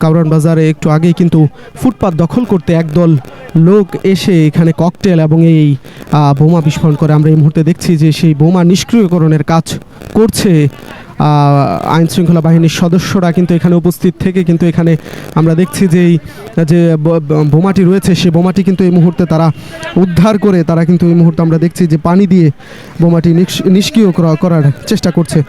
কাউরান বাজারে একটু আগেই কিন্তু ফুটপাত দখল করতে একদল লোক এসে এখানে ককটেল এবং এই বোমা বিস্ফোরণ করে। আমরা এই মুহূর্তে দেখছি যে সেই বোমা নিষ্ক্রিয়করণের কাজ করছে আইন শৃঙ্খলা বাহিনীর সদস্যরা কিন্তু এখানে উপস্থিত থেকে কিন্তু এখানে আমরা দেখছি যে এই, যে বোমাটি রয়েছে, সেই বোমাটি কিন্তু এই মুহূর্তে তারা উদ্ধার করে, তারা কিন্তু এই মুহূর্তে আমরা দেখছি যে পানি দিয়ে বোমাটি নিষ্ক্রিয় করা- করার চেষ্টা করছে।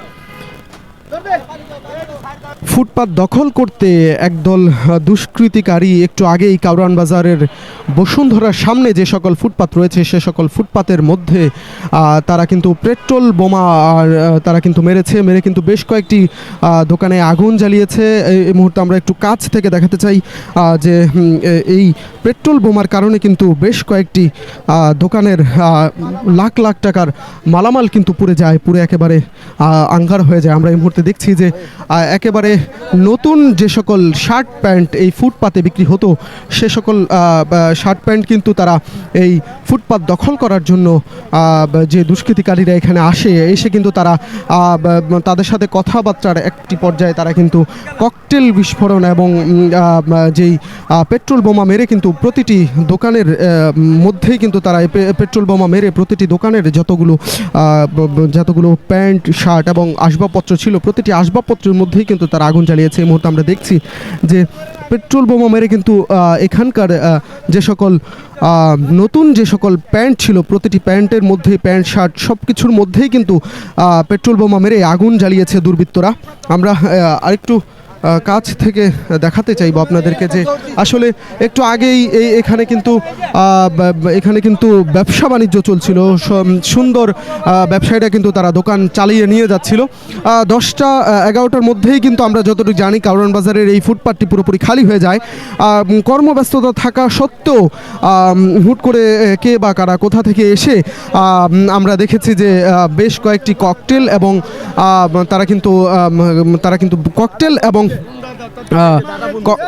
ফুটপাত দখল করতে একদল দুষ্কৃতিকারী একটু আগেই কাউরান বাজারের বসুন্ধরার সামনে যে সকল ফুটপাত রয়েছে, সে সকল ফুটপাতের মধ্যে তারা কিন্তু পেট্রোল বোমা তারা কিন্তু মেরেছে, মেরে কিন্তু বেশ কয়েকটি দোকানে আগুন জ্বালিয়েছে। এই মুহূর্তে আমরা একটু কাছ থেকে দেখাতে চাই যে এই পেট্রোল বোমার কারণে কিন্তু বেশ কয়েকটি দোকানের লাখ লাখ টাকার মালামাল কিন্তু পুড়ে যায় পুরো একেবারে আঙ্গার হয়ে যায়। আমরা এই মুহূর্তে দেখছি যে একেবারে নতুন যে সকল শার্ট প্যান্ট এই ফুটপাতে বিক্রি হতো, সে সকল শার্ট প্যান্ট কিন্তু তারা এই ফুটপাত দখল করার জন্য যে দুষ্কৃতিকারীরা এখানে আসে, এসে কিন্তু তারা তাদের সাথে কথাবার্তার একটি পর্যায়ে তারা কিন্তু ককটেল বিস্ফোরণ এবং যেই পেট্রোল বোমা মেরে কিন্তু প্রতিটি দোকানের মধ্যেই কিন্তু তারা পেট্রোল বোমা মেরে প্রতিটি দোকানের যতগুলো যতগুলো প্যান্ট, শার্ট এবং আসবাবপত্র ছিল, প্রতিটি আসবাবপত্রের মধ্যেই কিন্তু তারা জ্বালিয়েছে। এই মুহূর্তে আমরা দেখছি যে পেট্রোল বোমা মেরে কিন্তু এখানকার যে সকল নতুন যে সকল প্যান্ট ছিল, প্রতিটি প্যান্টের মধ্যে, প্যান্ট, শার্ট সব কিছুর মধ্যেই কিন্তু পেট্রোল বোমা মেরে আগুন জ্বালিয়েছে দুর্বৃত্তরা। আমরা আরেকটু কাছ থেকে দেখাতে চাইব আপনাদেরকে যে আসলে একটু আগেই এই এখানে কিন্তু এখানে কিন্তু ব্যবসা বাণিজ্য চলছিল। সুন্দর ব্যবসায়ীরা কিন্তু তারা দোকান চালিয়ে নিয়ে যাচ্ছিল। দশটা এগারোটার মধ্যেই কিন্তু আমরা যতটুকু জানি কারণ বাজারের এই ফুটপাতটি পুরোপুরি খালি হয়ে যায়। কর্মব্যস্ততা থাকা সত্ত্বেও হুট করে কে বা কারা কোথা থেকে এসে আমরা দেখেছি যে বেশ কয়েকটি ককটেল এবং তারা কিন্তু তারা কিন্তু ককটেল এবং ক-